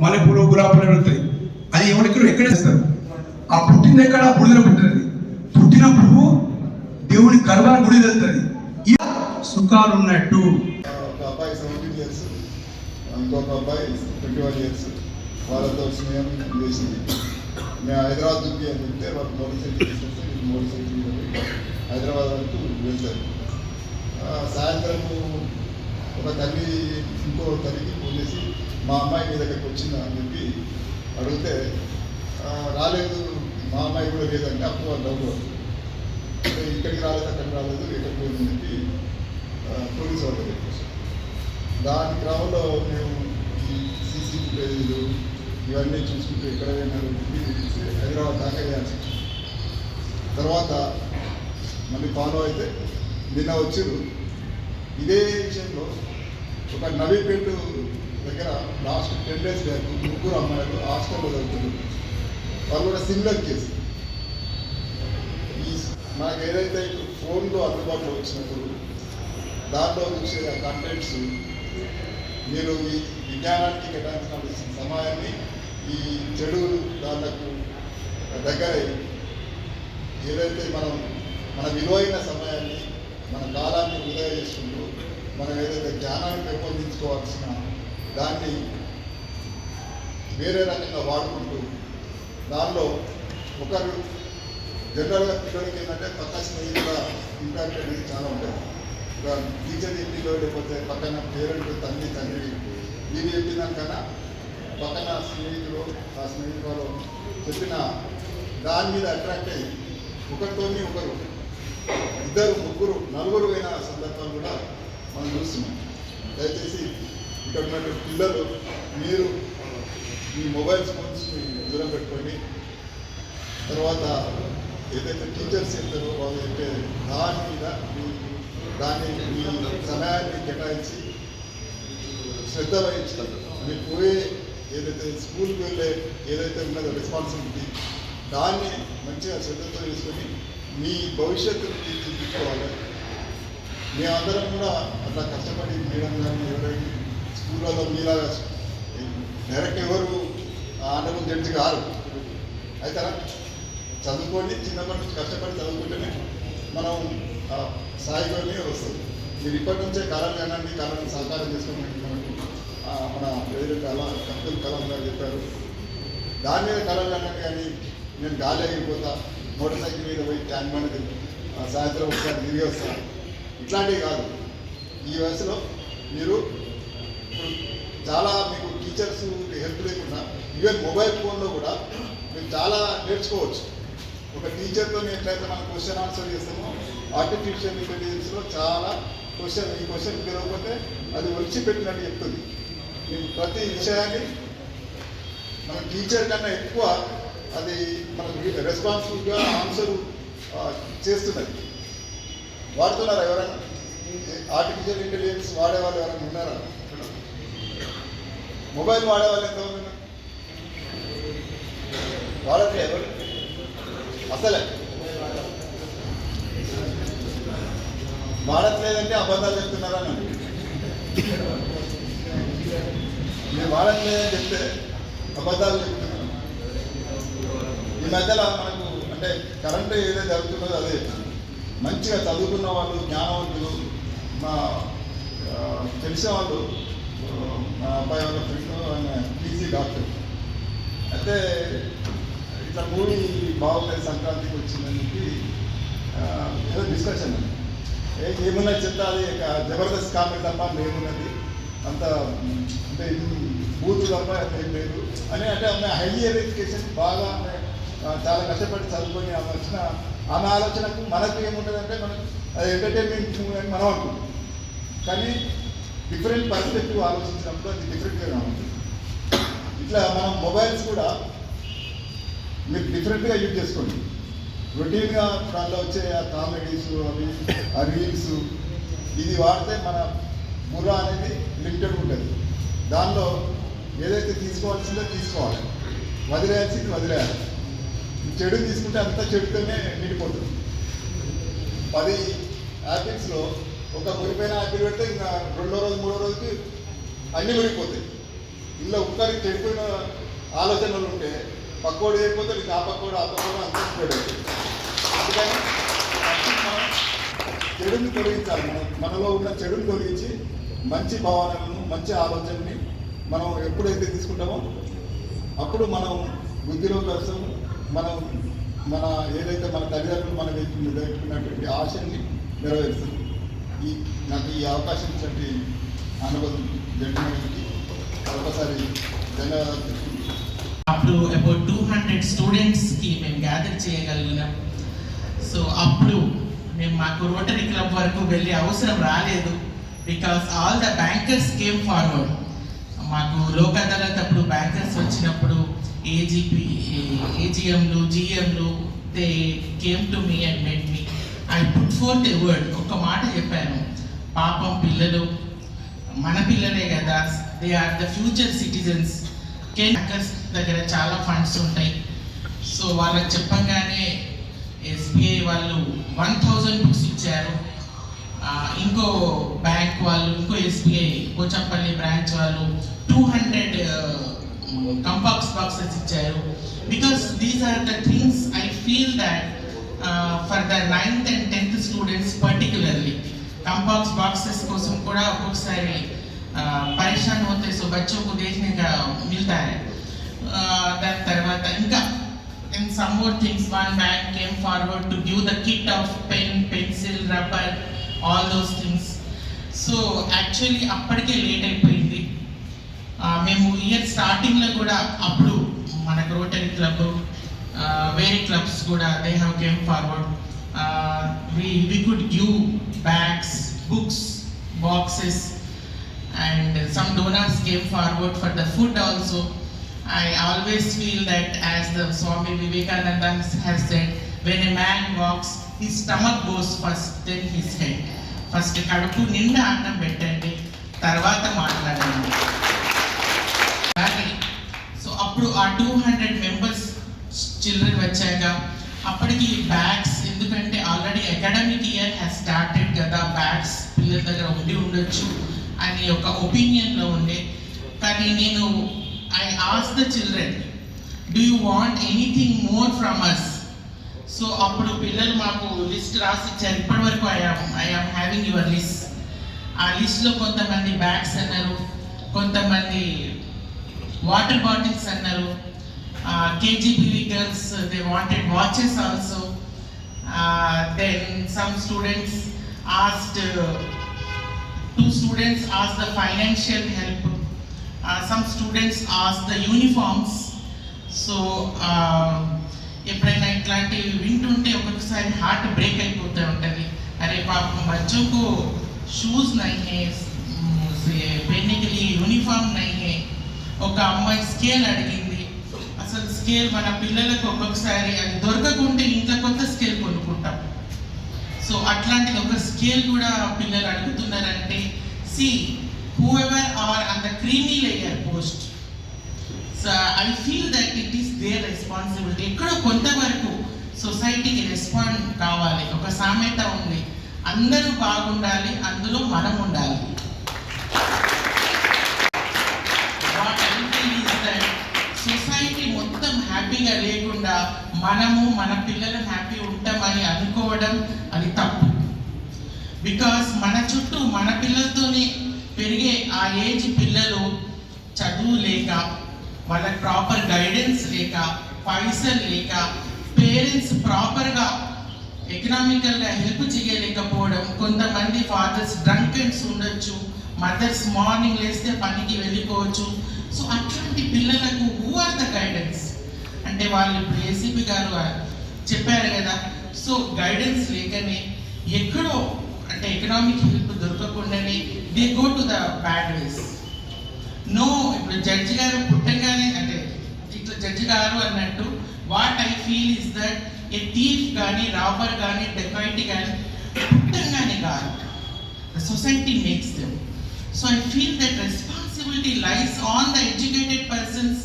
Orchid మల్లెపూలు గులాబీలు దొరుకుతాయి అది ఎవరికి ఎక్కడ ఇస్తారు ఆ పుట్టింది ఎక్కడ బుడిదలో పుట్టినది. పుట్టిన పువ్వు దేవుని గర్భాన గుడి వెళ్తుంది. సుఖాలు ఉన్నట్టు అబ్బాయి సెవెంటీన్ ఇయర్స్ ఇంకొక అబ్బాయి ట్వంటీ వన్ ఇయర్స్. వాళ్ళతో స్నేహం చేసింది. మేము హైదరాబాద్ నుంచి అని చెప్తే వాళ్ళు మోటార్ సైకిల్ తీసుకొస్తే మోటార్ సైకిల్ హైదరాబాద్ వరకు వెళ్తారు. సాయంత్రం ఒక తల్లి ఇంకో తల్లికి ఫోన్ చేసి మా అమ్మాయి మీ దగ్గరికి వచ్చిందా అని చెప్పి అడిగితే రాలేదు మా అమ్మాయి కూడా లేదంటే అప్పుడు వాళ్ళు డౌట్ ఇక్కడికి రాలేదు అక్కడికి రాలేదు ఎక్కడికి పోయిందని చెప్పి పోలీసు వాళ్ళు చెప్పేసి దాని క్రమంలో మేము ఈ సీసీ ఫుటేజీలు ఇవన్నీ చూసుకుంటూ ఎక్కడ పోయినారు అని చెప్పి హైదరాబాద్ దాకా వేయాల్సి తర్వాత మళ్ళీ ఫాలో అయితే నిన్న వచ్చారు ఇదే విషయంలో ఒక నవీపేట దగ్గర లాస్ట్ టెన్ డేస్ బ్యాక్ ముగ్గురు అమ్మాయిలు హాస్టల్లో జరుగుతుంది వాళ్ళు కూడా సిమిలర్ కేసు. ఈ మనకు ఏదైతే ఇప్పుడు ఫోన్లో అందుబాటులో వచ్చినప్పుడు దాంట్లో చూసే కంటెంట్స్ మీరు ఈ విజ్ఞానానికి కేటాయించిన సమయాన్ని ఈ చెడు దాంట్లకు దగ్గర ఏదైతే మనం మన విలువైన సమయాన్ని మన కాలాన్ని వృధా చేస్తుందో మనం ఏదైతే జ్ఞానాన్ని పెంపొందించుకోవాల్సిన దాన్ని వేరే రకంగా వాడుకుంటూ దానిలో ఒకరు జనరల్గా పిల్లలకి ఏంటంటే పక్క స్నేహితుల ఇంపాక్ట్ అనేది చాలా ఉంటుంది. ఒక టీచర్ ఇంటిలో లేకపోతే పక్కన పేరెంట్ తల్లి తండ్రి వీరు చెప్పినాకన్నా పక్కన స్నేహితులు ఆ స్నేహితులు చెప్పిన దాని మీద అట్రాక్ట్ అయ్యి ఒకరితోని ఒకరు ఇద్దరు ముగ్గురు నలుగురు అయిన సందర్భాలు కూడా మనం చూస్తున్నాం దయచేసి ఇక్కడ ఉన్నటువంటి పిల్లలు మీరు మీ మొబైల్ ఫోన్స్ దూరం పెట్టుకోండి. తర్వాత ఏదైతే టీచర్స్ చెప్తారో వాళ్ళు చెప్పే దాని మీద మీ దాన్ని మీ సమయాన్ని కేటాయించి శ్రద్ధ వహించి మీరు పోయే ఏదైతే స్కూల్కి వెళ్ళే ఏదైతే ఉన్నదో రెస్పాన్సిబిలిటీ దాన్ని మంచిగా శ్రద్ధతో తీసుకొని మీ భవిష్యత్తును తీర్చిదిద్దుకోవాలి. మేమందరం కూడా అట్లా కష్టపడి మేడం కానీ ఎవరైనా స్కూళ్ళలో మీలాగా డైరెక్ట్ ఎవరు ఆనరబుల్ జడ్జి కారు. అవుతారా చదువుకొని చిన్నప్పటి నుంచి కష్టపడి చదువుకుంటేనే మనం ఆ స్థాయిలోనే వస్తుంది మీరు ఇప్పటి నుంచే కళాజ్ఞానాన్ని కళను సహకారం చేసుకోమని మన పేరు కళ అబ్దుల్ కలాం గారు చెప్పారు. దాని మీద కళాజ్ఞానాన్ని కానీ నేను గాలి అయిపోతా మోటార్ సైకిల్ మీద పోయి ట్యాంక్ మనకి సాయంత్రం ఒకసారి తిరిగి వస్తాను ఇట్లాంటివి కాదు. ఈ వయసులో మీరు ఇప్పుడు చాలా మీకు టీచర్స్ హెల్ప్ లేకుండా ఈవెన్ మొబైల్ ఫోన్లో కూడా మీరు చాలా నేర్చుకోవచ్చు. ఒక టీచర్తో ఎట్లయితే మనం క్వశ్చన్ ఆన్సర్ చేస్తామో ఆర్టిఫిషియల్ ఇంటెలిజెన్స్లో చాలా క్వశ్చన్ ఈ క్వశ్చన్ తెలియకపోతే అది వచ్చి పెట్టినట్టు చెప్తుంది. మేము ప్రతి విషయాన్ని మన టీచర్ కన్నా ఎక్కువ అది మనకి రెస్పాన్సిబుల్గా ఆన్సర్ చేస్తున్నది. వాడుతున్నారా ఎవరైనా? ఆర్టిఫిషియల్ ఇంటెలిజెన్స్ వాడేవాళ్ళు ఎవరైనా ఉన్నారా? మొబైల్ వాడేవాళ్ళు ఎంతమంది వాడట్లే ఎవరు? అసలే. వాడట్లేదంటే అబద్ధాలు చెప్తున్నారా అని నేను వాడట్లేదని చెప్తే అబద్ధాలు చెప్తున్నాను ఈ మధ్యలో మనకు అంటే కరెంటు ఏదైతే జరుగుతున్నదో అదే మంచిగా చదువుకున్న వాళ్ళు జ్ఞానవంతులు మా తెలిసేవాళ్ళు తెలిసిన వాళ్ళు మా అబ్బాయి వాళ్ళ ఫ్రెండ్ ఆయన పీజీ డాక్టర్. అయితే ఇట్లా మూవీ బాగుంటుంది సంక్రాంతికి వచ్చిందని చెప్పి ఏదో డిస్కషన్ ఏ ఏమున్నా చెప్తా అది జబర్దస్త్ కామెడీ తప్ప మేమున్నది. అంత అంటే బూత్ తప్ప ఏం లేదు. అని అంటే ఆమె హైలీ ఎడ్యుకేషన్ బాగా చాలా కష్టపడి చదువుకొని ఆమె వచ్చిన ఆమె ఆలోచనకు మనకు ఏముంటుందంటే మనకు అది ఎంటర్టైన్మెంట్ అని మనం అనుకుంటాం. కానీ డిఫరెంట్ పర్స్పెక్టివ్ ఆలోచించినప్పుడు అది డిఫరెంట్గా ఉంటుంది ఇట్లా మనం మొబైల్స్ కూడా మీరు డిఫరెంట్గా యూజ్ చేసుకోండి. రొటీన్గా దాంట్లో వచ్చే ఆ కామెడీస్ అవి ఆ రీల్స్ ఇది వాడితే మన బుర్ర అనేది లిమిటెడ్ ఉంటుంది. దానిలో ఏదైతే తీసుకోవాల్సిందో తీసుకోవాలి. వదిలేయాల్సింది వదిలేయాలి. చెడు తీసుకుంటే అంతా చెడుతోనే నిండిపోతుంది. పది యాపిల్స్లో ఒక మురిపోయిన యాపిల్ పెడితే ఇంకా రెండో రోజు మూడో రోజుకి అన్నీ మురిగిపోతాయి. ఇల్లు ఒక్కరికి చెడిపోయిన ఆలోచనలు ఉంటే పక్కోడు చేయకపోతే నీకు ఆ పక్కోడు ఆ పక్కోడు అంత స్ప్రెడ్ అవుతుంది. అందుకని మనం చెడుని తొలగించాలి. మనం మనలో ఉన్న చెడుని తొలగించి మంచి భావనలను మంచి ఆలోచనని మనం ఎప్పుడైతే తీసుకుంటామో అప్పుడు మనం బుద్ధిలో కోసం మనం మన ఏదైతే మన తల్లిదండ్రులు మనం పెట్టుకున్నటువంటి ఆశని నెరవేరుస్తుంది. ఈ నాకు ఈ అవకాశం ఇచ్చినటువంటి అనుభవం జడ్జిమెంట్కి ఒకసారి ధన్యవాదాలు. అప్పుడు అబౌట్ టూ హండ్రెడ్ స్టూడెంట్స్కి మేము గ్యాదర్ చేయగలిగినాం. సో అప్పుడు మేము మాకు రోటరీ క్లబ్ వరకు వెళ్ళే అవసరం రాలేదు. Because all the bankers came forward మాకు లోక్ అదాలత్ అప్పుడు బ్యాంకర్స్ వచ్చినప్పుడు ఏజీపీ ఏజిఎంలు జిఎంలు they came to me and met me I put forth a word ఒక మాట చెప్పాను. పాపం పిల్లలు మన పిల్లలే కదా they are the future citizens bankers దగ్గర చాలా ఫండ్స్ ఉంటాయి. సో వాళ్ళకి చెప్పంగానే ఎస్బీఐ వాళ్ళు వన్ థౌజండ్ బుక్స్ ఇచ్చారు. ఇంకో బ్యాంక్ వాళ్ళు ఇంకో ఎస్బీఐ కోచంపల్లి బ్రాంచ్ వాళ్ళు టూ హండ్రెడ్ కంపాక్స్ బాక్సెస్ ఇచ్చారు because these are the things I feel that for the ninth and tenth students particularly compass boxes కోసం కూడా ఒక్కొక్కసారి ఆ, పరేషాన్ होते सो बच्चों को देखने का मिलता है ఆ, దాని తర్వాత ఇంకా in some more things one man came forward to give the kit of pen pencil rubber all those things so actually అప్పటికే లేట్ అయిపోయింది ఆ, మేము ఇయర్ స్టార్టింగ్లో కూడా అప్పుడు మన రోటరీ క్లబ్ వేరే క్లబ్స్ కూడా they have came forward we we could give bags books boxes and some donors came forward for the food also I always feel that as the Swami Vivekananda has said when a man walks he stomach goes first then his head first కడుపు నిండా అన్నం పెట్టండి తర్వాత మాట్లాడండి. అప్పుడు ఆ two hundred members children వచ్చాక అప్పటికి బ్యాగ్స్ ఎందుకంటే already academic year has started కదా బ్యాగ్స్ పిల్లల దగ్గర ఉండి ఉండొచ్చు అని ఒక ఒపీనియన్లో ఉండే. కానీ నేను I ask the children do you want anything more from us so అప్పుడు పిల్లలు మాకు లిస్ట్ రాసి ఇచ్చారు. ఇప్పటి వరకు I am I am having your list ఆ లిస్ట్లో కొంతమంది బ్యాగ్స్ అన్నారు. కొంతమంది వాటర్ బాటిల్స్ అన్నారు KGBV girls they wanted watches also then some students asked two students asked the financial help. Uh, some students asked the uniforms. So ఎప్పుడైనా ఇట్లాంటివి వింటుంటే ఒక్కొక్కసారి హార్ట్ బ్రేక్ అయిపోతూ ఉంటుంది అరే పాపం బచ్చోకు షూస్ నై హే పెన్ను के लिए యూనిఫామ్ నై హే ఒక అమ్మాయి స్కేల్ అడిగింది. అసలు స్కేల్ మన పిల్లలకు ఒక్కొక్కసారి అది దొరకకుంటే ఇంట్లో కొత్త స్కేల్ కొనుక్కుంటాం. సో అట్లాంటిది ఒక స్కేల్ కూడా పిల్లలు అడుగుతున్నారంటే see whoever are on the creamy layer post so I feel that it is their responsibility ఎక్కడో కొంతవరకు సొసైటీకి రెస్పాండ్ కావాలి. ఒక సామెత ఉంది. అందరూ బాగుండాలి అందులో మనం ఉండాలి. హ్యాపీగా లేకుండా మనము మన పిల్లలు హ్యాపీ ఉంటామని అనుకోవడం అది తప్పు. బికాస్ మన చుట్టూ మన పిల్లలతోనే పెరిగే ఆ ఏజ్ పిల్లలు చదువు లేక వాళ్ళకి ప్రాపర్ గైడెన్స్ లేక పైసలు లేక పేరెంట్స్ ప్రాపర్గా ఎకనామికల్గా హెల్ప్ చేయలేకపోవడం కొంతమంది ఫాదర్స్ డ్రంకెన్స్ ఉండొచ్చు మదర్స్ మార్నింగ్ లేస్తే పనికి వెళ్ళిపోవచ్చు. సో అట్లాంటి పిల్లలకు హూ ఆర్ ద గైడెన్స్ అంటే వాళ్ళు ఇప్పుడు ఏసీపీ గారు చెప్పారు కదా. సో గైడెన్స్ లేకనే ఎక్కడో అంటే economic help దొరకకుండానే they go to the bad ways no ఇప్పుడు జడ్జి గారు పుట్టగానే అంటే ఇట్లా జడ్జి గారు అన్నట్టు what I feel is that a thief కానీ రాబర్ కానీ డెకాయిటీ కానీ పుట్టంగానే కాదు. The society makes them so I feel that responsibility lies on the educated persons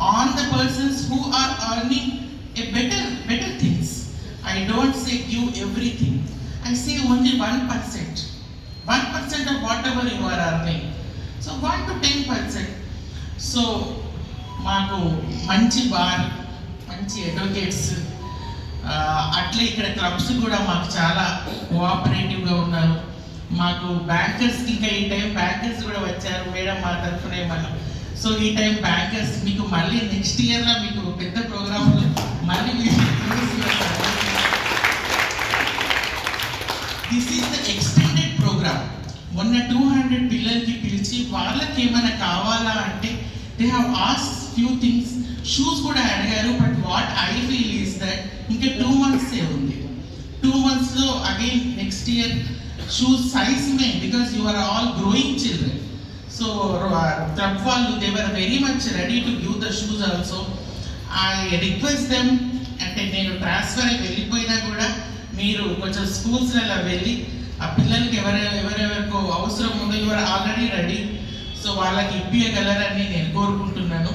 on the persons who are earning a better better things. I don't say give everything. I say only 1% 1% of whatever you are earning. So one to 10% so మాకు మంచి bar మంచి advocates అట్లే ఇక్కడ clubs కూడా మాకు చాలా కోఆపరేటివ్గా ఉన్నారు. మాకు బ్యాంకర్స్కి ఇంకా ఈ టైం బ్యాంకర్స్ కూడా వచ్చారు. మేడం మా తరఫున ఏమన్నా సో ఈ టైం బ్యాంకర్స్ మీకు మళ్ళీ నెక్స్ట్ ఇయర్లో మీకు పెద్ద ప్రోగ్రాంలు మళ్ళీ this is the extended program మొన్న టూ హండ్రెడ్ పిల్లలకి పిలిచి వాళ్ళకి ఏమైనా కావాలా అంటే they have ask few things shoes కూడా అడిగారు but what I feel is that ఇంకా టూ మంత్సే ఉంది. టూ మంత్స్లో again next year shoes size may because you are all growing children so club వాళ్ళు they were very much ready to give the shoes also I request them అంటే నేను transfer అయి వెళ్ళిపోయినా కూడా మీరు కొంచెం స్కూల్స్లలో వెళ్ళి ఆ పిల్లలకి ఎవరు ఎవరెవరికో అవసరం ఉందో యువర్ ఆల్రెడీ రెడీ సో వాళ్ళకి ఇప్పించగలరని నేను కోరుకుంటున్నాను.